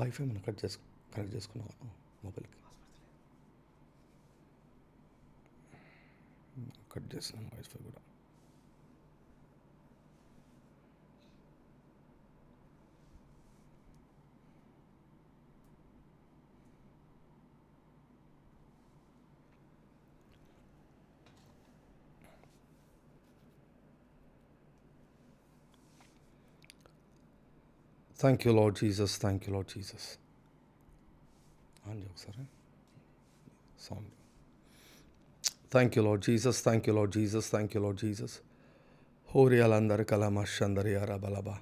Wifi మనం cut చేసు connect చేసుకున్నాను మొబైల్కి. కట్ చేసినాను వైఫై కూడా. Thank you lord Jesus thank you lord Jesus on చేయి ఒకసారి sound thank you lord Jesus thank you lord Jesus thank you lord Jesus హోరియాలందరి కలమష్ అందరి యారా బలబా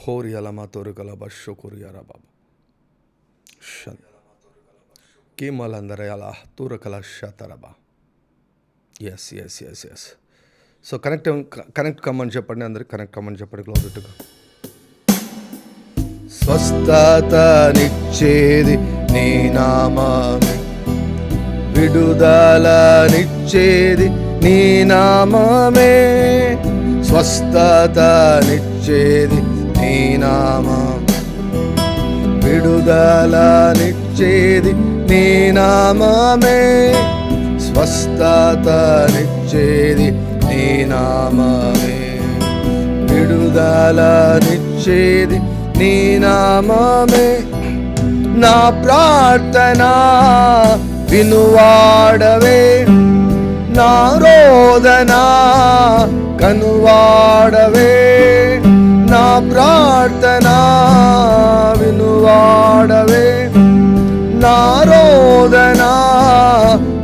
హోరియాలమా తోరు కలబా షోకురియారా బాబా షన్ కీమలందరి అలా తూర కల షతరబా yes yes yes yes so connect connect కమ్మని చెప్పండి అందరికి కనెక్ట్ కమ్మని చెప్పండి క్లోజెట్గా స్వస్థతనిచ్చేది నీ నామమే. విడుదలనిచ్చేది నీ నామమే. స్వస్థతనిచ్చేది నీ నామం విడుదలనిచ్చేది నీ నామమే. స్వస్థతనిచ్చేది నీ నామమే. విడుదలనిచ్చేది నీ నామమే నా ప్రార్థన. వినువాడవే నా రోదన. కనువాడవే నా ప్రార్థన. వినువాడవే నా రోదన.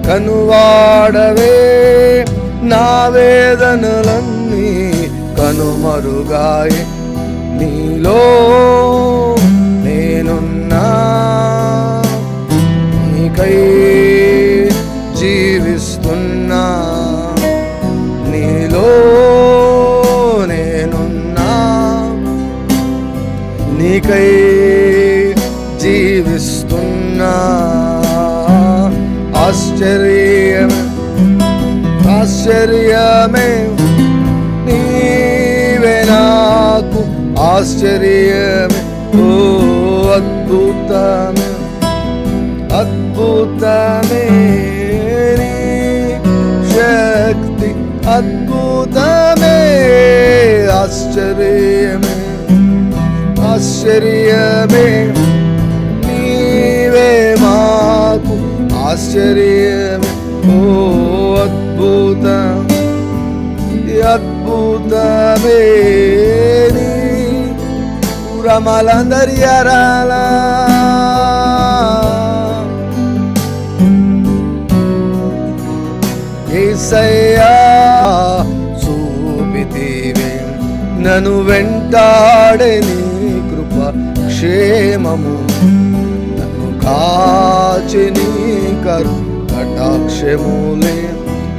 కనువాడవే నా వేదనలన్నీ కనుమరుగాయే. నీలో నేనున్నా. నీకై జీవిస్తున్నా. నీలో నేనున్నా. నీకై జీవిస్తున్నా. ఆశ్చర్యమే ఆశ్చర్యమే ఆశ్చర్యమే ఓ అద్భుతమే అద్భుతమే నీ శక్తి అద్భుతమే ఆశ్చర్యమే ఆశ్చర్యమే నీవే మాకు ఆశ్చర్యమే ఓ అద్భుతం అద్భుతమే నీ మాలందరి అరాలా ఏసయ్యా చూపితేవే నన్ను వెంటాడే నీ కృప క్షేమము. నన్ను కాచి నీ కరు కటాక్షములే.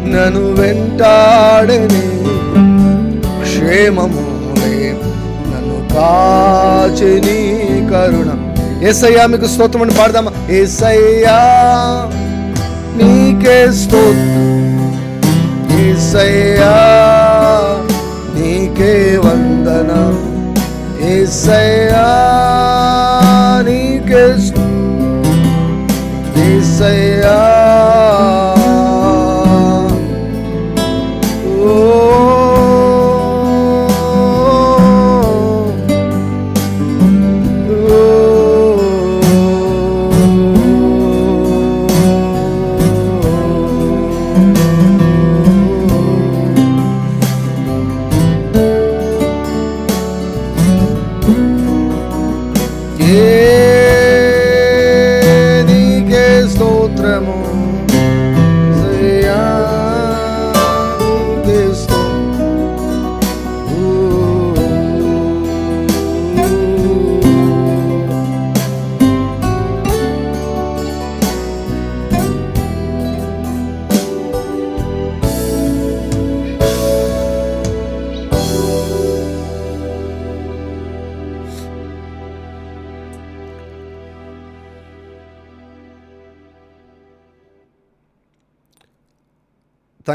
నన్ను వెంటాడే నీ క్షేమములే. కాచిని కరుణ. ఏసయ్యా మీకు స్తోత్రం అని పాడదామా? ఏసయ్యా నీకే స్తోత్రం. ఏసయ్యా నీకే వందనం. ఏసయ్యా నీకే స్తోత్రం. ఏసయ్యా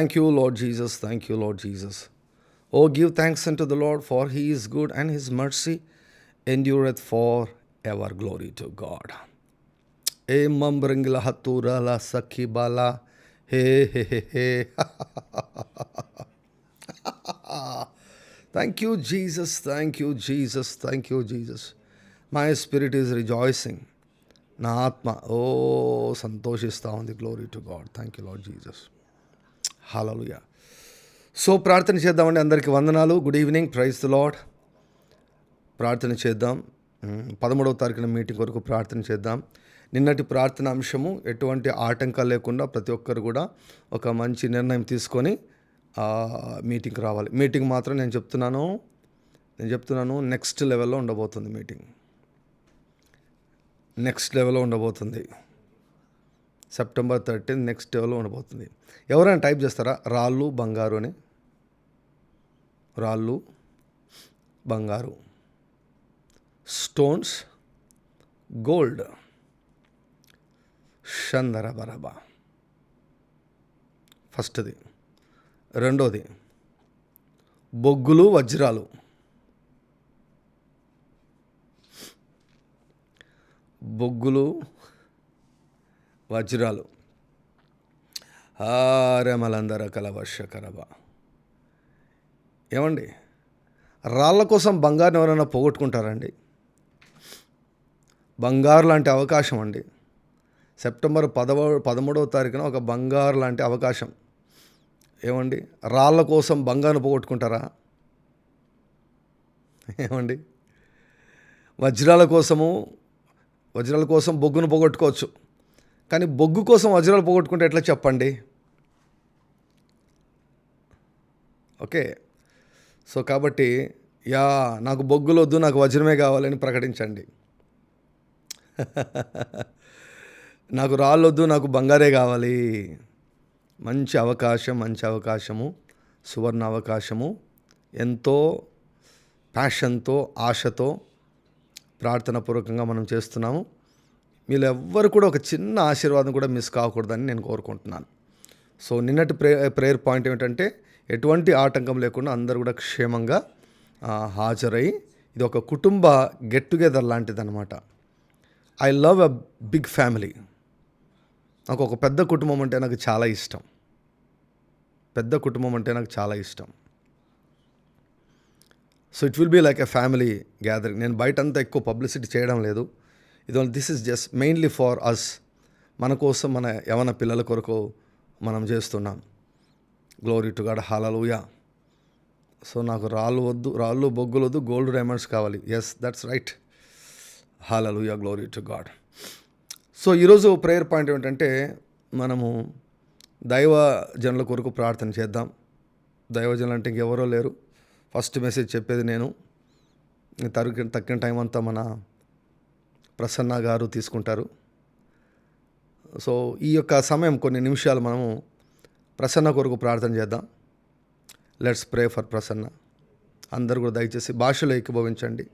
Thank you, Lord Jesus. Thank you, Lord Jesus. Oh, give thanks unto the Lord, for he is good, and his mercy endureth for ever. Glory to God. Hey, hatura la sakhi bala. Hey, hey, hey, hey. Thank you, Jesus. Thank you, Jesus. Thank you, Jesus. My spirit is rejoicing. Na atma. Oh, santoshista on the glory to God. Thank you, Lord Jesus. Hallelujah. So ప్రార్థన చేద్దామండి అందరికీ వందనాలు. Good evening. Praise the lord ప్రార్థన చేద్దాం. పదమూడవ తారీఖున meeting వరకు ప్రార్థన చేద్దాం. నిన్నటి ప్రార్థన అంశము ఎటువంటి ఆటంకాలు లేకుండా ప్రతి ఒక్కరు కూడా ఒక మంచి నిర్ణయం తీసుకొని మీటింగ్కి రావాలి. మీటింగ్ మాత్రం నేను చెప్తున్నాను. నేను చెప్తున్నాను నెక్స్ట్ లెవెల్లో ఉండబోతుంది మీటింగ్. నెక్స్ట్ లెవెల్లో ఉండబోతుంది. సెప్టెంబర్ థర్టీన్ నెక్స్ట్ డేలో ఉండబోతుంది. ఎవరైనా టైప్ చేస్తారా? రాళ్ళు బంగారు అని? రాళ్ళు బంగారు. Stones gold. షందరబరబ. ఫస్ట్ది. రెండోది. బొగ్గులు వజ్రాలు. బొగ్గులు వజ్రాలు. ఆరెమలందర కలవర్షకరబ ఏమండి? రాళ్ళ కోసం బంగారం ఎవరైనా పోగొట్టుకుంటారండి? బంగారు లాంటి అవకాశం అండి. సెప్టెంబర్ పదవ పదమూడవ తారీఖున ఒక బంగారు లాంటి అవకాశం. ఏమండి? రాళ్ళ కోసం బంగారు పోగొట్టుకుంటారా? ఏమండి? వజ్రాల కోసము వజ్రాల కోసం బొగ్గును పోగొట్టుకోవచ్చు. కానీ బొగ్గు కోసం వజ్రాలు పోగొట్టుకుంటే ఎట్లా చెప్పండి? ఓకే. సో కాబట్టి యా నాకు బొగ్గులు వద్దు నాకు వజ్రమే కావాలని ప్రకటించండి. నాకు రాళ్ళొద్దు నాకు బంగారే కావాలి. మంచి అవకాశం మంచి అవకాశము సువర్ణ అవకాశము ఎంతో ప్యాషన్తో ఆశతో ప్రార్థనాపూర్వకంగా మనం చేస్తున్నాము. మీరు ఎవ్వరు కూడా ఒక చిన్న ఆశీర్వాదం కూడా మిస్ కాకూడదని నేను కోరుకుంటున్నాను. సో నిన్నటి ప్రే ప్రేయర్ పాయింట్ ఏమిటంటే ఎటువంటి ఆటంకం లేకుండా అందరూ కూడా క్షేమంగా హాజరై ఇది ఒక కుటుంబ get together లాంటిదన్నమాట. I love a big family నాకు ఒక పెద్ద కుటుంబం అంటే నాకు చాలా ఇష్టం. పెద్ద కుటుంబం అంటే నాకు చాలా ఇష్టం. So it will be like a family gathering నేను బయట అంతా ఎక్కువ పబ్లిసిటీ చేయడం లేదు. ఇది this is just mainly far అస్ మన కోసం మన యవన పిల్లల కొరకు మనం చేస్తున్నాం. Glory to God hallelujah so నాకు రాళ్ళు వద్దు రాళ్ళు బొగ్గులు వద్దు గోల్డ్ డైమండ్స్ కావాలి yes that's right hallelujah glory to God so ఈరోజు ప్రేయర్ పాయింట్ ఏమిటంటే మనము దైవ జనుల కొరకు ప్రార్థన చేద్దాం. దైవజనులు అంటే ఇంకెవరో లేరు. ఫస్ట్ మెసేజ్ చెప్పేది నేను. తరుగు తక్కిన టైం అంతా మన ప్రసన్న గారు తీసుకుంటారు. సో ఈ యొక్క సమయం కొన్ని నిమిషాలు మనము ప్రసన్న కొరకు ప్రార్థన చేద్దాం. Let's pray for Prasanna. అందరు కూడా దయచేసి భాషలో ఏకీభవించండి.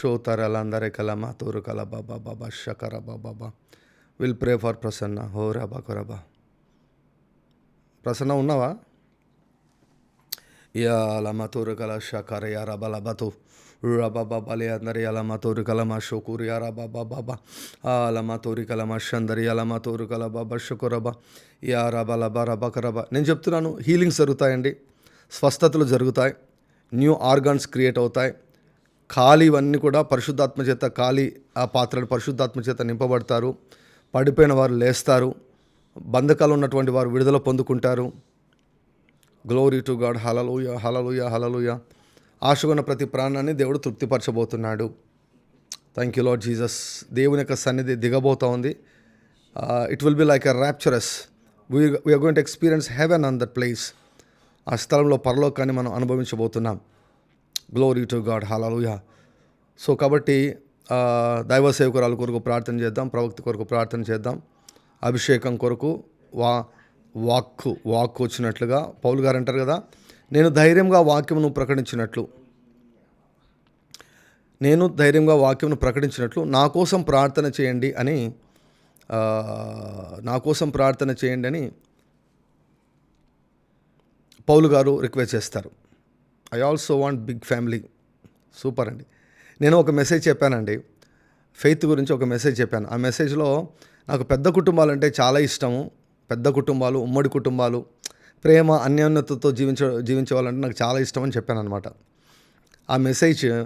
షోతరల అందరే కలమా తోరు కల బాబా బాబా షకర బాబా విల్ ప్రే ఫర్ ప్రసన్న. హో రబా కొరబా ప్రసన్న ఉన్నావా? యా లమ తోరు కల షకర యా రబ లబతు రబా బాబాలే అందరి అలమ తోరు షోకూరి యా రబా బాబా అలమ తోరి కలమ షందరి అలమ తోరు కల బాబా షుకురబా యా రబా లబా రబ రబా నేను చెప్తున్నాను హీలింగ్స్ జరుగుతాయండి. స్వస్థతలు జరుగుతాయి. న్యూ ఆర్గాన్స్ క్రియేట్ అవుతాయి. ఖాళీ ఇవన్నీ కూడా పరిశుద్ధాత్మ చేత ఖాళీ ఆ పాత్రలు పరిశుద్ధాత్మ చేత నింపబడతారు. పడిపోయిన వారు లేస్తారు. బంధకాలు ఉన్నటువంటి వారు విడుదల పొందుకుంటారు. గ్లోరీ టు గాడ్ హలలుయ హలలుయ హలలుయ ఆశకున్న ప్రతి ప్రాణాన్ని దేవుడు తృప్తిపరచబోతున్నాడు. థ్యాంక్ యూ లాడ్ జీసస్ దేవుని యొక్క సన్నిధి దిగబోతా ఉంది. It will be like a ర్యాప్చరస్ we are going to experience haven on that place ఆ స్థలంలో పరలోకాన్ని మనం అనుభవించబోతున్నాం. Glory to God hallelujah so కాబట్టి uh, దైవ సేవకురాల కొరకు ప్రార్థన చేద్దాం. ప్రవక్త కొరకు ప్రార్థన చేద్దాం. అభిషేకం కొరకు వా వాక్కు వాక్కు వచ్చినట్లుగా పౌలు గారు అంటారు కదా నేను ధైర్యంగా వాక్యమును ప్రకటించినట్లు. నేను ధైర్యంగా వాక్యమును ప్రకటించినట్లు. నా కోసం ప్రార్థన చేయండి అని నా కోసం ప్రార్థన చేయండి అని పౌలు గారు రిక్వెస్ట్ చేస్తారు. I also want big family. Super అండి. నేను ఒక మెసేజ్ చెప్పానండి. ఫెయిత్ గురించి ఒక మెసేజ్ చెప్పాను. ఆ మెసేజ్లో నాకు పెద్ద కుటుంబాలు అంటే చాలా ఇష్టము. పెద్ద కుటుంబాలు ఉమ్మడి కుటుంబాలు ప్రేమ అన్యోన్యతతో జీవించ జీవించేవాళ్ళంటే నాకు చాలా ఇష్టం అని చెప్పాను అనమాట ఆ మెసేజ్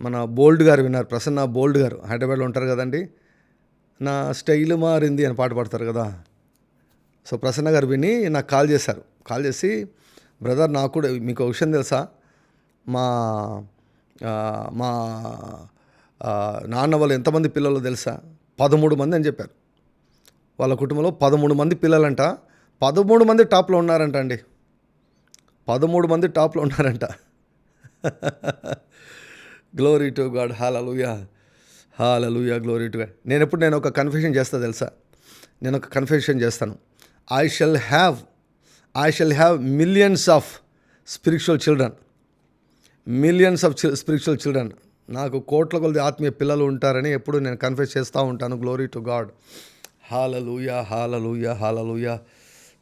మన బోల్డ్ గారు విన్నారు ప్రసన్న బోల్డ్ గారు. హైదరాబాద్లో ఉంటారు కదండి. నా స్టైల్ మారింది అని పాట పాడతారు కదా. సో ప్రసన్న గారు విని నాకు కాల్ చేశారు. కాల్ చేసి బ్రదర్ నాకు కూడా మీకు ఒక విషయం తెలుసా? మా మా నాన్న వాళ్ళు ఎంతమంది పిల్లలు తెలుసా? పదమూడు మంది అని చెప్పారు. వాళ్ళ కుటుంబంలో పదమూడు మంది పిల్లలంట. పదమూడు మంది టాప్లో ఉన్నారంట అండి. పదమూడు మంది టాప్లో ఉన్నారంట. Glory to God hallelujah hallelujah glory to God నేను ఎప్పుడు నేను ఒక కన్ఫెషన్ చేస్తా తెలుసా? నేను ఒక కన్ఫెషన్ చేస్తాను. I shall have I shall have millions of spiritual children millions of spiritual children నాకు కోట్ల కొలది ఆత్మీయ పిల్లలు ఉంటారని ఎప్పుడు నేను కన్ఫ్యూస్ చేస్తూ ఉంటాను. Glory to God hallelujah hallelujah hallelujah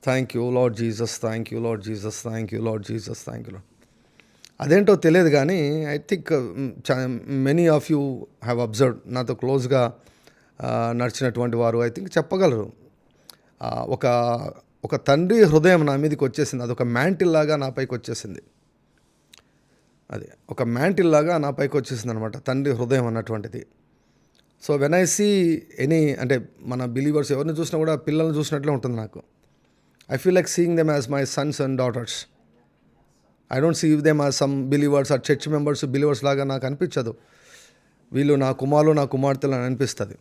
thank you lord Jesus thank you lord Jesus thank you lord Jesus thank you అదేంటో తెలియదు కానీ I think many of you have observe నాతో క్లోజ్గా uh, నడిచినటువంటి వారు ఐ థింక్ చెప్పగలరు. ఒక ఒక తండ్రి హృదయం నా మీదకి వచ్చేసింది. అదొక మ్యాంటిల్ లాగా నా పైకి వచ్చేసింది. అది ఒక మ్యాంటిల్ లాగా నా పైకి వచ్చేసింది అనమాట తండ్రి హృదయం అన్నటువంటిది. So when I see any అంటే మన బిలీవర్స్ ఎవరిని చూసినా కూడా పిల్లల్ని చూసినట్లే ఉంటుంది నాకు. I feel like seeing them as my Sons and daughters I don't see them as some believers ఆ చర్చ్ మెంబర్స్ బిలీవర్స్ లాగా నాకు అనిపించదు. వీళ్ళు నా కుమారులు నా కుమార్తెలు అని అనిపిస్తుంది.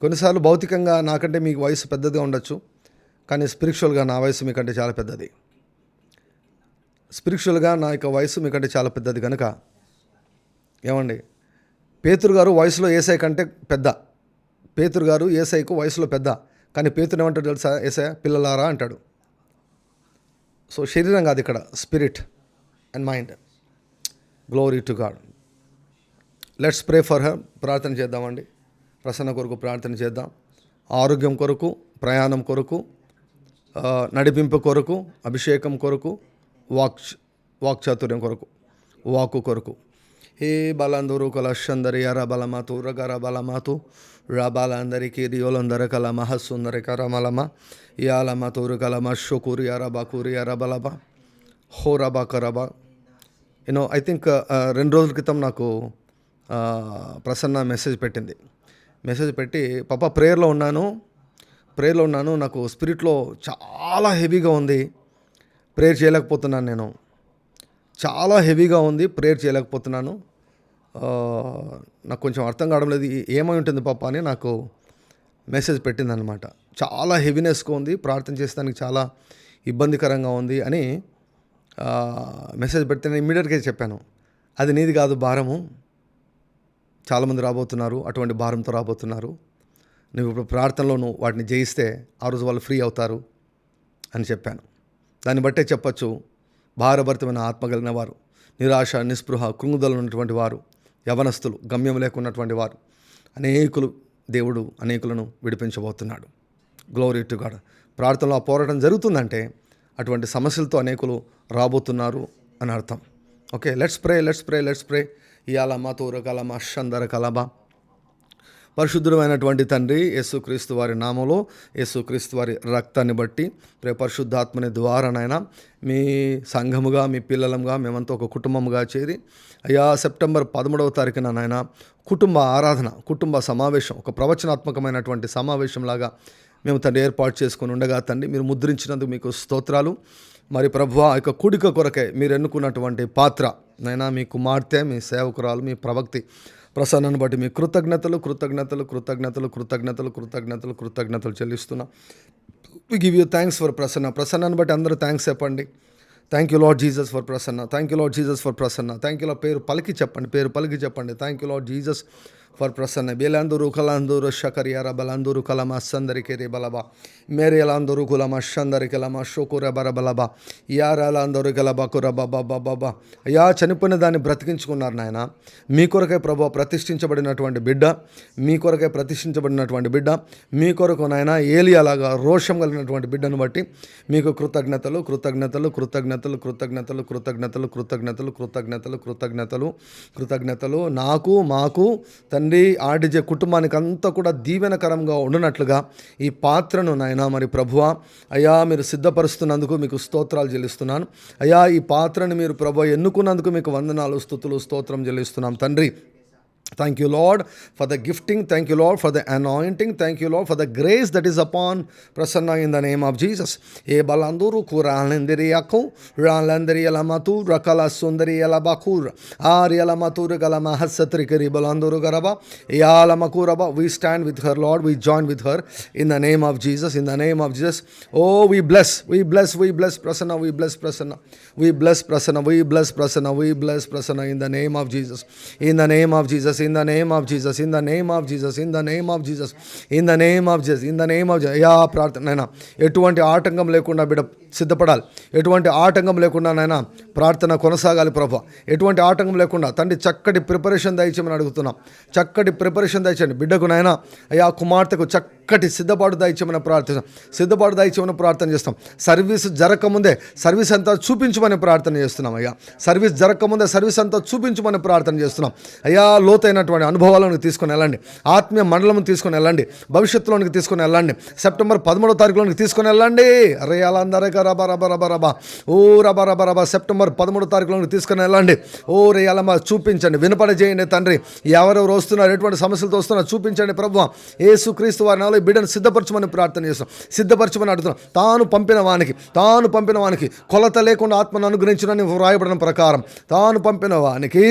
కొన్నిసార్లు భౌతికంగా నాకంటే మీకు వయసు పెద్దదిగా ఉండొచ్చు కానీ స్పిరిచువల్గా నా వయసు మీకంటే చాలా పెద్దది. స్పిరిచువల్గా నా యొక్క వయసు మీకంటే చాలా పెద్దది కనుక ఏమండి? పేతురు గారు వయసులో ఏసై కంటే పెద్ద. పేతురు గారు ఏసైకు వయసులో పెద్ద. కానీ పేతురు ఏమంటాడు తెలుసా? ఏసై పిల్లలారా అంటాడు. సో శరీరం కాదు ఇక్కడ spirit and mind glory to God let's pray for her ప్రార్థన చేద్దామండి. ప్రసన్న కొరకు ప్రార్థన చేద్దాం. ఆరోగ్యం కొరకు ప్రయాణం కొరకు నడిపింపు కొరకు అభిషేకం కొరకు వాక్ వాక్ చాతుర్యం కొరకు వాకు కొరకు. ఏ బలందరూ కలశందరి అర బలమతు రగర బలమతు రబాలందరికి రియోలందర కల మహస్సుందరి కరమలమ ఇయాలమ తూరు కలమ షుకూరి అరబ కూరి అరబలబ హోరబా కరబా యూనో ఐ థింక్ uh, రెండు రోజుల క్రితం నాకు ప్రసన్న మెసేజ్ పెట్టింది. మెసేజ్ పెట్టి పాప ప్రేయర్లో ఉన్నాను. ప్రేయర్లో ఉన్నాను. నాకు స్పిరిట్లో చాలా హెవీగా ఉంది. ప్రేయర్ చేయలేకపోతున్నాను నేను. చాలా హెవీగా ఉంది. ప్రేయర్ చేయలేకపోతున్నాను. నాకు కొంచెం అర్థం కావడం లేదు. ఏమై ఉంటుంది పాప అని నాకు మెసేజ్ పెట్టిందనమాట చాలా హెవీనెస్గా ఉంది. ప్రార్థన చేసేదానికి చాలా ఇబ్బందికరంగా ఉంది అని మెసేజ్ పెడితే నేను ఇమ్మీడియట్గా చెప్పాను. అది నీది కాదు భారము. చాలామంది రాబోతున్నారు. అటువంటి భారంతో రాబోతున్నారు. నువ్వు ఇప్పుడు ప్రార్థనలో నువ్వు వాటిని జయిస్తే ఆ రోజు వాళ్ళు ఫ్రీ అవుతారు అని చెప్పాను. దాన్ని బట్టే చెప్పచ్చు. భారభరితమైన ఆత్మ కలిగిన వారు. నిరాశ నిస్పృహ కృంగుదలు ఉన్నటువంటి వారు. యవనస్తులు గమ్యం లేకున్నటువంటి వారు. అనేకులు దేవుడు అనేకులను విడిపించబోతున్నాడు. గ్లోరీ టు గాడ్ ప్రార్థనలో ఆ పోరాటం జరుగుతుందంటే అటువంటి సమస్యలతో అనేకులు రాబోతున్నారు అని అర్థం. Okay let's pray let's pray let's pray ఇయాల మా తూర కలమ షందర కలబా పరిశుద్ధుడమైనటువంటి తండ్రి యేసుక్రీస్తు వారి నామంలో యేసుక్రీస్తు వారి రక్తాన్ని బట్టి రే పరిశుద్ధాత్మని ద్వారానైనా మీ సంఘముగా మీ పిల్లలంగా మేమంతా ఒక కుటుంబంగా చేరి అయ్యా సెప్టెంబర్ పదమూడవ తారీఖున నాయన కుటుంబ ఆరాధన కుటుంబ సమావేశం ఒక ప్రవచనాత్మకమైనటువంటి సమావేశంలాగా మేము తండ్రి ఏర్పాటు చేసుకుని ఉండగా తండ్రి మీరు ముద్రించినందుకు మీకు స్తోత్రాలు. మరి ప్రభు ఆ యొక్క కూడిక కొరకే మీరు ఎన్నుకున్నటువంటి పాత్ర నైనా మీ కుమార్తె మీ సేవకురాలు మీ ప్రవక్తి ప్రసన్నను బట్టి మీ కృతజ్ఞతలు కృతజ్ఞతలు కృతజ్ఞతలు కృతజ్ఞతలు కృతజ్ఞతలు కృతజ్ఞతలు చెల్లిస్తున్నా. We give you thanks for Prasanna. ప్రసన్నను బట్టి అందరూ థ్యాంక్స్ చెప్పండి. Thank you lord Jesus for Prasanna. Thank you lord Jesus for Prasanna. Thank you పేరు పలికి చెప్పండి. పేరు పలికి చెప్పండి. Thank you lord Jesus for Prasanna బేలందూరు కలందూరు షకరియార బలందూరు కలమ సందరికి రే బలబ మేరేలందరూ కులమ షందరికి లమ షోకుర బరబలబ యారాలందరూ గలబ కురబ బాబా అయ్యా చనిపోయిన దాన్ని బ్రతికించుకున్నారు నాయన మీ కొరకే ప్రభు ప్రతిష్ఠించబడినటువంటి బిడ్డ మీ కొరకే ప్రతిష్ఠించబడినటువంటి బిడ్డ మీ కొరకు నాయన ఏలియాలాగా రోషం కలిగినటువంటి బిడ్డను బట్టి మీకు కృతజ్ఞతలు కృతజ్ఞతలు కృతజ్ఞతలు కృతజ్ఞతలు కృతజ్ఞతలు కృతజ్ఞతలు కృతజ్ఞతలు కృతజ్ఞతలు కృతజ్ఞతలు నాకు మాకు తండ్రి తండ్రి ఆర్డిజే కుటుంబానికి అంతా కూడా దీవెనకరంగా ఉండనట్లుగా ఈ పాత్రను నాయన మరి ప్రభువ అయ్యా మీరు సిద్ధపరుస్తున్నందుకు మీకు స్తోత్రాలు చెల్లిస్తున్నాను. అయ్యా ఈ పాత్రను మీరు ప్రభు ఎన్నుకున్నందుకు మీకు వందనాలు స్థుతులు స్తోత్రం చెల్లిస్తున్నాం. తండ్రి Thank you, Lord, for the gifting. Thank you, Lord, for the anointing. Thank you, Lord, for the grace that is upon Prasanna in the name of Jesus. E balanduru yalamatu, rakala sundari balanduru. We stand with her, Lord. We join with her in the name of Jesus. In the name of Jesus. Oh, we bless, we bless, we bless Prasanna, we bless Prasanna, we bless Prasanna, we bless Prasanna, we bless Prasanna in the name of Jesus. In the name of Jesus. In the name of Jesus in the name of Jesus in the name of Jesus in the name of Jesus in the name of Jesus yeah ప్రార్థన ఎటువంటి ఆటంకం లేకుండా బిడ్డ సిద్ధపడాలి. ఎటువంటి ఆటంకం లేకుండా నాయన ప్రార్థన కొనసాగాలి ప్రభు. ఎటువంటి ఆటంకం లేకుండా తండ్రి చక్కటి ప్రిపరేషన్ దయచేయమని అడుగుతున్నాం. చక్కటి ప్రిపరేషన్ దయచేయండి. బిడ్డకు నాయన అయ్యా కుమార్తెకు చక్కటి సిద్ధపాటు దయచేయమని ప్రార్థన సిద్ధపాటు దయచేయమని ప్రార్థన చేస్తాం. సర్వీస్ జరగకముందే సర్వీస్ అంతా చూపించమని ప్రార్థన చేస్తున్నాం అయ్యా. సర్వీస్ జరగకముందే సర్వీస్ అంతా చూపించమని ప్రార్థన చేస్తున్నాం. అయ్యా లోతైనటువంటి అనుభవాలను తీసుకొని వెళ్ళండి. ఆత్మీయ మండలం తీసుకొని వెళ్ళండి. భవిష్యత్తులోనికి తీసుకొని వెళ్ళండి. సెప్టెంబర్ పదమూడో తారీఖులోనికి తీసుకొని వెళ్ళండి. అరే అలా అందరిక రబా రబా రబా రబా ఓ రబా రబా రబా సెప్టెంబర్ పదమూడు తారీఖులో తీసుకుని వెళ్ళండి. ఓ రే అలా చూపించండి వినపడ చేయండి తండ్రి. ఎవరెవరు వస్తున్నారు ఎటువంటి సమస్యలతో వస్తున్నారు చూపించండి ప్రభు ఏసుక్రీస్తు వారి నాలో బిడ్డను సిద్ధపరచమని ప్రార్థన చేస్తాం సిద్ధపరచమని అడుగుతున్నాం. తాను పంపిన వానికి తాను పంపిన వానికి కొలత లేకుండా ఆత్మను అనుగ్రహించడానికి వ్రాయబడిన ప్రకారం తాను పంపిన వానికి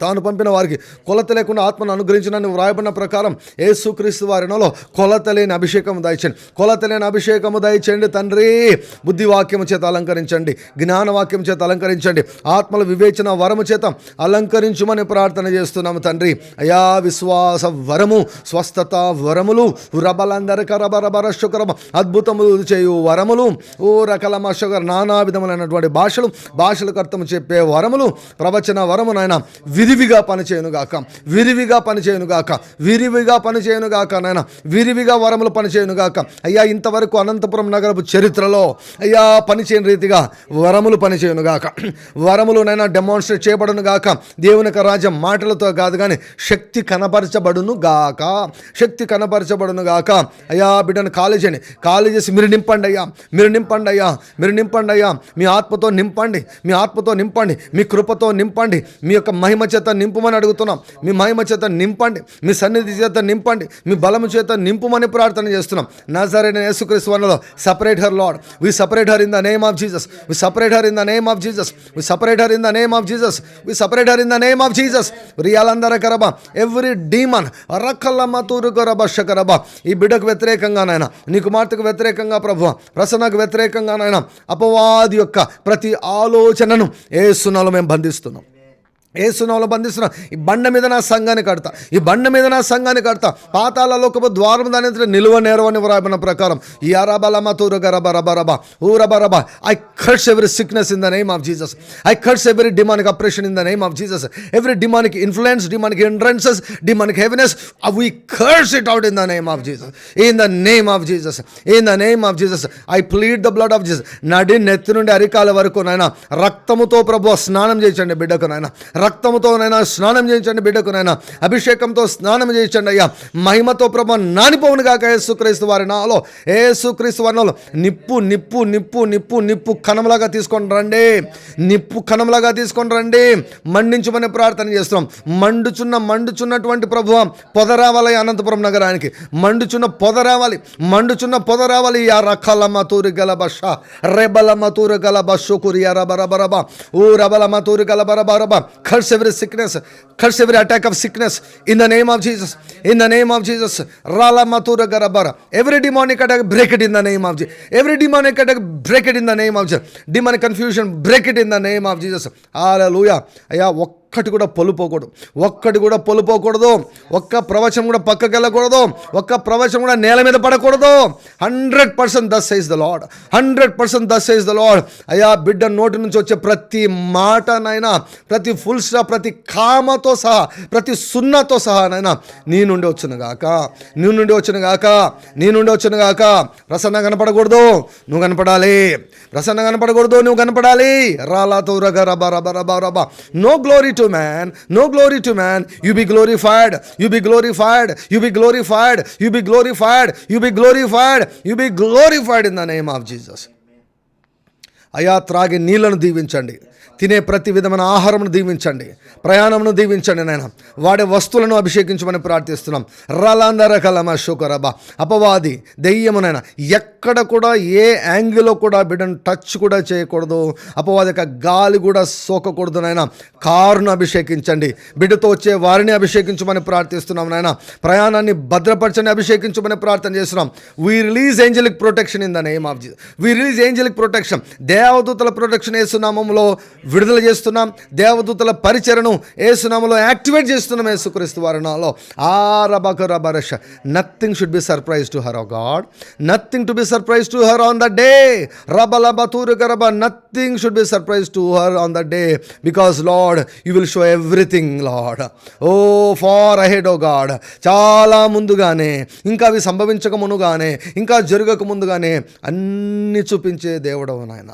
తాను పంపిన వారికి కొలత లేకుండా ఆత్మను అనుగ్రహించినని వ్రాయబడిన ప్రకారం యేసుక్రీస్తు వారినలో కొలత లేని అభిషేకము దయచండి. కొలత లేని అభిషేకము దయచండి తండ్రి. బుద్ధి వాక్యము చేత అలంకరించండి. జ్ఞానవాక్యం చేత అలంకరించండి. ఆత్మల వివేచన వరము చేత అలంకరించుమని ప్రార్థన చేస్తున్నాము తండ్రి. అయా విశ్వాస వరము స్వస్థత వరములు రబలందరిక రబ రబ శుకరమ అద్భుతములు చేయు వరములు. ఓ రకల షుగర్ నానా విధములైనటువంటి భాషలు భాషలకు అర్థం చెప్పే వరములు ప్రవచన వరము నాయన విరివిగా పనిచేయనుగాక. విరివిగా పనిచేయనుగాక. విరివిగా పనిచేయనుగాక నాయన. విరివిగా వరములు పనిచేయనుగాక. అయ్యా ఇంతవరకు అనంతపురం నగరపు చరిత్రలో అయ్యా పనిచేయని రీతిగా వరములు పనిచేయనుగాక. వరములు నైనా డెమాన్స్ట్రేట్ చేయబడును గాక దేవుని యొక్క రాజ్యం మాటలతో కాదు కానీ శక్తి కనపరచబడును గాక శక్తి కనపరచబడును గాక అయ్యా బిడ్డను ఖాళీ చేయండి. ఖాళీ చేసి మీరు నింపండి అయ్యా. మీరు నింపండి అయ్యా. మీరు నింపండి అయ్యా. మీ ఆత్మతో నింపండి. మీ ఆత్మతో నింపండి. మీ కృపతో నింపండి. మీ యొక్క మహిమ చేత నింపుమని అడుగుతున్నాం. మీ మహిమ చేత నింపండి. మీ సన్నిధి చేత నింపండి. మీ బలము చేత నింపుమని ప్రార్థన చేస్తున్నాం. నజరైన యేసుక్రీస్తు వనలో separate her lord we separate her in the name of Jesus we separate her in the name of Jesus we separate her in the name of Jesus we separate her in the name of Jesus రియాలందర కరబ every demon రకల్లమ్మ తూరు కరబ షకరబ ఈ బిడ్డకు వ్యతిరేకంగా నాయన నీ కుమార్తెకు వ్యతిరేకంగా ప్రభు ప్రసన్నకు వ్యతిరేకంగా నాయన అపవాది యొక్క ప్రతి ఆలోచనను ఏ సున్నాలో మేము బంధిస్తున్నాం. ఏ సునాలో బంధిస్తున్నా ఈ బండ మీద నా సంఘాన్ని కడతా ఈ బండ మీద నా సంఘాన్ని కడతా పాతాల లోకపు ద్వారం దాని నిలువ నేరవని వ్రాయబడిన ప్రకారం ఈ అరబలమ తూరు గరబ రబ రబ ఊ రబ I cuts every sickness in the name of Jesus I cuts every demonic oppression in the name of Jesus every demonic influence demonic entrances demonic heaviness we curse it out in the name of Jesus in the name of Jesus in the name of Jesus I plead the blood of Jesus నడి నెత్తి నుండి అరికాల వరకు నాయన రక్తముతో ప్రభు స్నానం చేయించండి బిడ్డకు నాయన. రక్తముతో నైనా స్నానం చేయించండి బిడ్డకునైనా అభిషేకంతో స్నానం చేయించండి అయ్యా. మహిమతో ప్రభు నానిపోవును కాక యేసుక్రీస్తు వారి నాలో. యేసుక్రీస్తు వారి నాలో. నిప్పు నిప్పు నిప్పు నిప్పు నిప్పు కణంలాగా తీసుకొని రండి. నిప్పు కణంలాగా తీసుకొని రండి. మండించమని ప్రార్థన చేస్తున్నాం. మండుచున్న మండుచున్నటువంటి ప్రభు పొద రావాలి అనంతపురం నగరానికి. మండుచున్న పొద రావాలి మండుచున్న పొద రావాలి. యా రకాలమ్మ మతూరి గల బష రెబలమ్మ తూరి గల బస్సు కురియా రబ రబ. రబ ఊ రబలమ్మ తూరి గల బరబ రబ. Curse every sickness, curse every attack of sickness in the name of Jesus. In the name of Jesus. Rala Matura Garabara. Every demonic attack, break it in the name of Jesus. Every demonic attack, break it in the name of Jesus. Demonic confusion, break it in the name of Jesus. Hallelujah. అయ్యా ఒక్క ఒక్కటి కూడా పొలిపోకూడదు. ఒక్కటి కూడా పొలిపోకూడదు. ఒక్క ప్రవచనం కూడా పక్కకి వెళ్ళకూడదు. ఒక్క ప్రవచనం కూడా నేల మీద పడకూడదు. Hundred percent this size the Lord hundred percent this size the Lord అయ్యా బిడ్డ నోటి నుంచి వచ్చే ప్రతి మాటనైనా ప్రతి ఫుల్ స్టాప్ ప్రతి కామతో సహా ప్రతి సున్నాతో సహా నైనా నీ నుండి వచ్చిన గాక. నీ నుండి వచ్చిన గాక. నీ నుండి వచ్చిన గాక. ప్రసన్న కనపడకూడదు. నువ్వు కనపడాలి. ప్రసన్న కనపడకూడదు. నువ్వు కనపడాలి. రాలాతో రగ రబ రబ రబ రబ. No glory to man no glory to man you be glorified you be glorified you be glorified you be glorified you be glorified you be glorified in the name of Jesus అయా త్రాగే నీళ్ళను దీవించండి. తినే ప్రతి విధమైన ఆహారమును దీవించండి. ప్రయాణమును దీవించండి నాయన. వాడే వస్తువులను అభిషేకించమని ప్రార్థిస్తున్నాం. రలాందర కలమ శుకరబ. అపవాది దెయ్యమునైనా ఎక్కడ కూడా ఏ యాంగిల్లో కూడా బిడ్డను టచ్ కూడా చేయకూడదు. అపవాది యొక్క గాలి కూడా సోకకూడదు నాయన. కారును అభిషేకించండి. బిడ్డతో వచ్చే వారిని అభిషేకించమని ప్రార్థిస్తున్నాం నాయన. ప్రయాణాన్ని భద్రపరచని అభిషేకించమని ప్రార్థన చేస్తున్నాం. We release angelic protection in the name of we release angelic protection దేవదూతల ప్రొటెక్షన్ వేస్తున్నామంలో విడుదల చేస్తున్నాం. దేవదూతల పరిచరను ఏసునామలో యాక్టివేట్ చేస్తున్నాం యేసుక్రీస్తు వారి ఆ రబక రబరష. Nothing should be surprise to her oh God nothing to be surprise to her on the day రబ లబ తూరు రబ. Nothing should be surprise to her on the day because Lord you will show everything Lord oh far ahead oh God చాలా ముందుగానే ఇంకా అవి సంభవించక మునుగానే ఇంకా జరగక ముందుగానే అన్ని చూపించే దేవుడవు నాయన.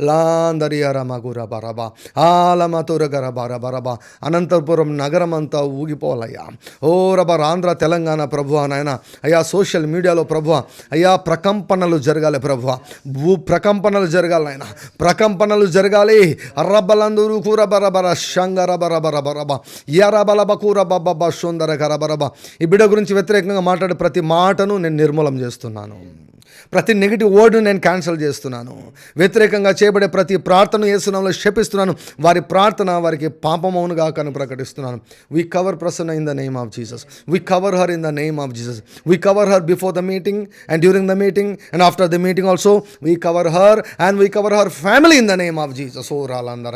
లాందరియర మగుర బరబ ఆలమతుర గరబ బర బరబ అనంతపురం నగరం అంతా ఊగిపోవాలయ్యా. ఓ రబ ఆంధ్ర తెలంగాణ ప్రభు నాయన. అయ్యా సోషల్ మీడియాలో ప్రభు అయ్యా ప్రకంపనలు జరగాలి ప్రభు భూ ప్రకంపనలు జరగాలి నాయన. ప్రకంపనలు జరగాలి. రబ్బలందరూ కూర బరబర శంగర బరబర బరబ ఎరబలబ కూర బబ్బ సుందర కరబరబ ఈ బిడ్డ గురించి వ్యతిరేకంగా మాట్లాడే ప్రతి మాటను నేను నిర్మూలం చేస్తున్నాను. ప్రతి నెగిటివ్ వర్డ్ను నేను క్యాన్సిల్ చేస్తున్నాను. వ్యతిరేకంగా చేయబడే ప్రతి ప్రార్థన చేస్తున్నాలో శపిస్తున్నాను వారి ప్రార్థన వారికి పాపమవునుగా కానీ ప్రకటిస్తున్నాను. We cover Prasanna in the name of Jesus we cover her in the name of Jesus we cover her before the meeting and during the meeting and after the meeting also we cover her and we cover her family in the name of Jesus ఓ రాలందర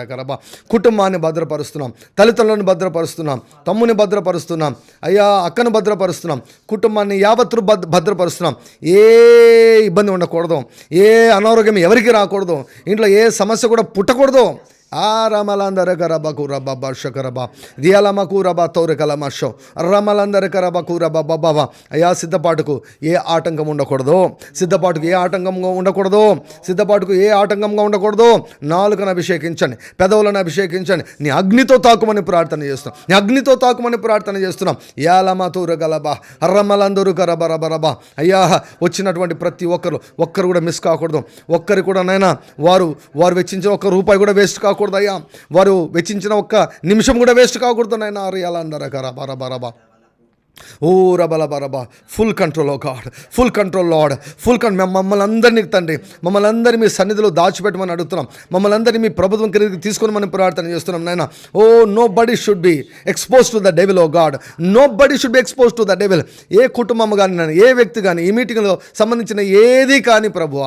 కుటుంబాన్ని భద్రపరుస్తున్నాం. తల్లిదండ్రులను భద్రపరుస్తున్నాం. తమ్ముని భద్రపరుస్తున్నాం. అయ్యా అక్కను భద్రపరుస్తున్నాం. కుటుంబాన్ని యావత్తు భద్ర భద్రపరుస్తున్నాం. ఏ ఇబ్బంది ఉండకూడదు ఏ అనారోగ్యం ఎవరికి రాకూడదు ఇంట్లో ఏ సమస్య కూడా పుట్టకూడదు ఆ రమలందర కరబ కూరబ బర్షకరబ దియాలమ కూరబ తౌరకలమ షో రమలందర కరబ కూరబ బాబా అయ్యా సిద్ధపాటుకు ఏ ఆటంకం ఉండకూడదు. సిద్ధపాటుకు ఏ ఆటంకంగా ఉండకూడదు. సిద్ధపాటుకు ఏ ఆటంకంగా ఉండకూడదు. నాలుకను అభిషేకించండి. పెదవులను అభిషేకించండి. నీ అగ్నితో తాకుమని ప్రార్థన చేస్తున్నాం. నీ అగ్నితో తాకుమని ప్రార్థన చేస్తున్నాం. యాలమ తూరగలబ రమలందరూ కరబ రబ రబ అయ్యా వచ్చినటువంటి ప్రతి ఒక్కరు ఒక్కరు కూడా మిస్ కాకూడదు. ఒక్కరు కూడా నైనా వారు వారు వెచ్చించిన ఒక్క రూపాయి కూడా వేస్ట్ కాకూడదు. కాకూడదయ్యా. వారు వెచ్చించిన ఒక్క నిమిషం కూడా వేస్ట్ కాకూడదు నైనా కరా బారా బారా బా. ఓ రబల బరబ full control oh God full control Lord full control మమ్మల్ని అందరినీ తండ్రి మమ్మల్ని అందరినీ మీ సన్నిధిలో దాచిపెట్టమని అడుగుతున్నాం. మమ్మల్ని అందరినీ మీ ప్రభుత్వం కిందకి తీసుకొని మనం ప్రార్థన చేస్తున్నాం నాయన. Oh nobody should be expose to the devil oh God nobody should be expose to the devil ఏ కుటుంబం కానీ నేను ఏ వ్యక్తి కానీ ఈ మీటింగ్లో సంబంధించిన ఏది కానీ ప్రభువ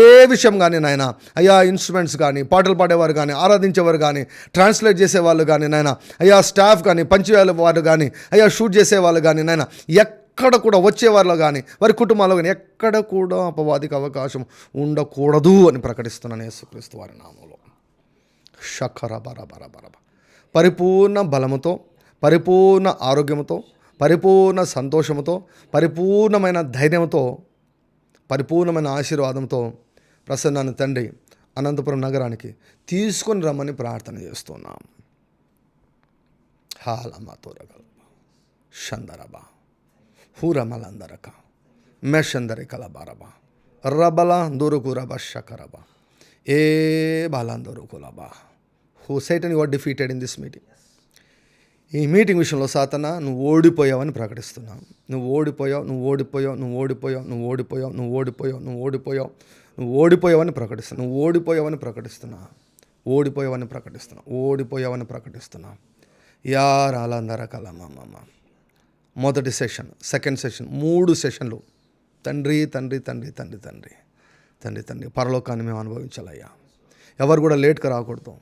ఏ విషయం కానీ నాయన అయ్యా ఇన్స్ట్రుమెంట్స్ కానీ పాటలు పాడేవారు కానీ ఆరాధించేవారు కానీ ట్రాన్స్లేట్ చేసేవాళ్ళు కానీ నాయన అయ్యా స్టాఫ్ కానీ పంచేవాళ్ళు వారు కానీ అయ్యా షూట్ చేసేవాళ్ళు కానీ నాయన ఎక్కడ కూడా వచ్చేవారిలో కానీ వారి కుటుంబాల్లో కానీ ఎక్కడ కూడా అపవాదికి అవకాశం ఉండకూడదు అని ప్రకటిస్తున్నాను యేసుక్రీస్తు వారి నామంలో. షఖర బర బర బర బ. పరిపూర్ణ బలముతో పరిపూర్ణ ఆరోగ్యముతో పరిపూర్ణ సంతోషముతో పరిపూర్ణమైన ధైర్యంతో పరిపూర్ణమైన ఆశీర్వాదంతో ప్రసన్నాన్ని తండ్రి అనంతపురం నగరానికి తీసుకొని రమ్మని ప్రార్థన చేస్తున్నాం. హాలమ్మ రగలు షందరబా హూరమలందరక మెషందరి కలబారబా రబల దూరుకురబ షకరబ ఏ బాలందరుకులబ who సైటన్ you defeated in this meeting ఈ మీటింగ్ విషయంలో సాతన నువ్వు ఓడిపోయావని ప్రకటిస్తున్నావు నువ్వు ఓడిపోయావు నువ్వు ఓడిపోయావు నువ్వు ఓడిపోయావు నువ్వు ఓడిపోయావు నువ్వు ఓడిపోయావు నువ్వు ఓడిపోయావు నువ్వు ఓడిపోయావని ప్రకటిస్తున్నావు నువ్వు ఓడిపోయావని ప్రకటిస్తున్నా. ఓడిపోయావని ప్రకటిస్తున్నా. ఓడిపోయావని ప్రకటిస్తున్నా. యార్ అలందర కలమమ్మ మొదటి సెషన్ సెకండ్ సెషన్ మూడు సెషన్లు. తండ్రి తండ్రి తండ్రి తండ్రి తండ్రి. తండ్రి తండ్రి పరలోకాన్ని మేము అనుభవించాలయ్యా. ఎవరు కూడా లేట్గా రాకూడదు.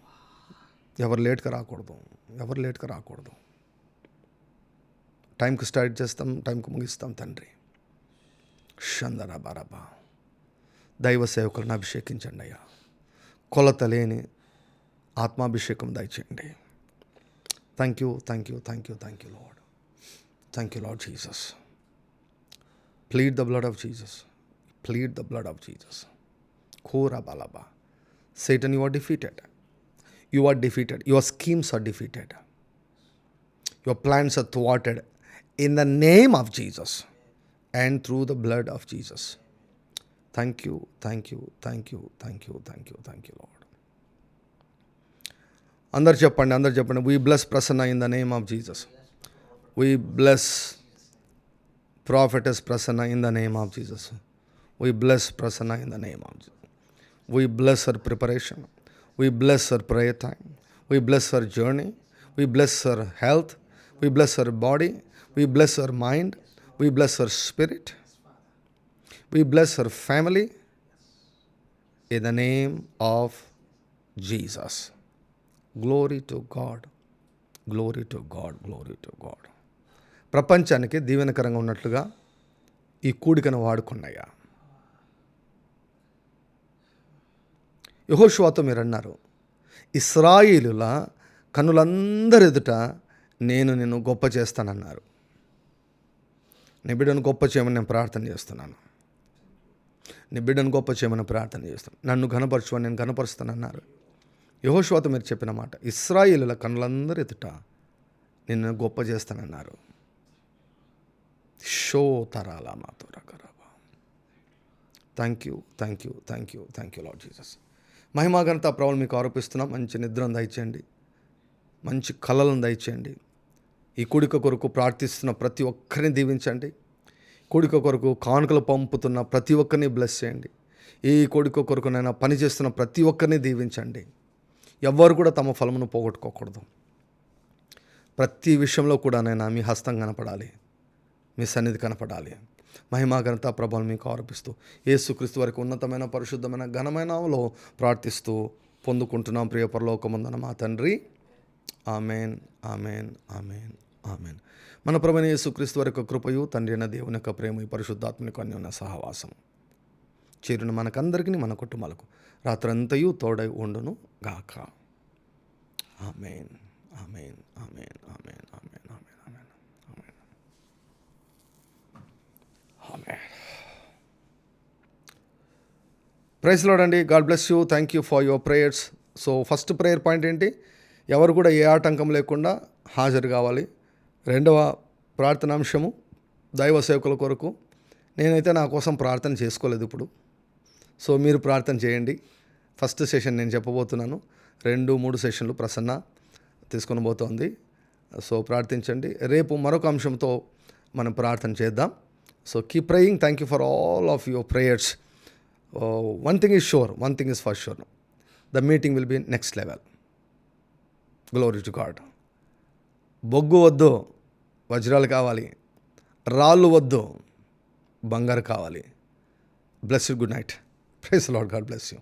ఎవరు లేట్గా రాకూడదు. ఎవరు లేట్గా రాకూడదు. టైంకి స్టార్ట్ చేస్తాం టైంకి ముగిస్తాం తండ్రి. షందరా బారాబా దైవ సేవకులను అభిషేకించండి అయ్యా. కొలత లేని ఆత్మాభిషేకం దయచేయండి. Thank you thank you thank you thank you Lord Thank you Lord Jesus plead the blood of Jesus plead the blood of Jesus Kora balaba. Satan, you are defeated. You are defeated. Your schemes are defeated. Your plans are thwarted in the name of Jesus and through the blood of Jesus. Thank you, thank you, thank you, thank you, thank you, thank you, Lord. అందరు చెప్పండి అందరు చెప్పండి we bless Prasanna in the name of Jesus we bless Prophetess Prasanna in the name of Jesus. We bless Prasanna in the name of Jesus. We bless her preparation. We bless her prayer time. We bless her journey. We bless her health. We bless her body. We bless her mind. We bless her spirit. We bless her family in the name of Jesus. Glory to God. Glory to God. Glory to God. ప్రపంచానికి దీవెనకరంగా ఉన్నట్లుగా ఈ కూడికను వాడుకున్నాయా? యహోశ్వాతో మీరు అన్నారు ఇస్రాయిలుల కన్నులందరి ఎదుట నేను నిన్ను గొప్ప చేస్తానన్నారు. నిబిడను గొప్ప చేయమని నేను ప్రార్థన చేస్తున్నాను. నీ బిడ్డను గొప్ప చేయమని ప్రార్థన చేస్తాను నన్ను ఘనపరచువని నేను ఘనపరుస్తానన్నారు. యహోశ్వాత మీరు చెప్పిన మాట ఇస్రాయిలుల కన్నులందరి ఎదుట నిన్ను గొప్ప చేస్తానన్నారు. షో తరాల మాతో రకరాబా thank you thank you thank you thank you lord Jesus మహిమాగంత ప్రభులు మీకు ఆరోపిస్తున్నాం. మంచి నిద్రను దయచేయండి. మంచి కళలను దయచేయండి. ఈ కూడిక కొరకు ప్రార్థిస్తున్న ప్రతి ఒక్కరిని దీవించండి. కూడిక కొరకు కానుకలు పంపుతున్న ప్రతి ఒక్కరిని బ్లెస్ చేయండి. ఈ కూడిక కొరకు నైనా పని చేస్తున్న ప్రతి ఒక్కరిని దీవించండి. ఎవ్వరు కూడా తమ ఫలమును పోగొట్టుకోకూడదు. ప్రతి విషయంలో కూడా నైనా మీ హస్తం కనపడాలి. మీ సన్నిధి కనపడాలి. మహిమాఘనత ప్రభావం మీకు ఆరోపిస్తూ ఏసుక్రీస్తు వరకు ఉన్నతమైన పరిశుద్ధమైన ఘనమైనలో ప్రార్థిస్తూ పొందుకుంటున్నాం. ప్రియ పరలోకముందన మా తండ్రి. Amen amen amen amen. మన ప్రభుని యేసుక్రీస్తు వరకు కృపయు తండ్రి అయిన దేవుని యొక్క ప్రేమ ఈ పరిశుద్ధాత్మనికి అన్యోన్య సహవాసం చేరిన మనకందరికీ మన కుటుంబాలకు. రాత్రంతయు తోడై ఉండును గాక. Amen amen amen amen amen amen amen amen praise లోడండి God bless you. Thank you for your prayers. So first prayer point ఏంటి? ఎవరు కూడా ఏ ఆటంకం లేకుండా హాజరు కావాలి. రెండవ ప్రార్థనాంశము దైవ సేవకుల కొరకు. నేనైతే నా కోసం ప్రార్థన చేసుకోలేదు ఇప్పుడు. సో మీరు ప్రార్థన చేయండి. ఫస్ట్ సెషన్ నేను చెప్పబోతున్నాను. రెండు మూడు సెషన్లు ప్రసన్న తీసుకొని పోతోంది. సో ప్రార్థించండి. రేపు మరొక అంశంతో మనం ప్రార్థన చేద్దాం. So key praying. Thank you for all of your prayers. One thing is sure one thing is for sure the meeting will be next level glory to God బొగ్గు వద్దు వజ్రాలు కావాలి. రాళ్ళు వద్దు బంగారు కావాలి. Bless you good night praise Lord God bless you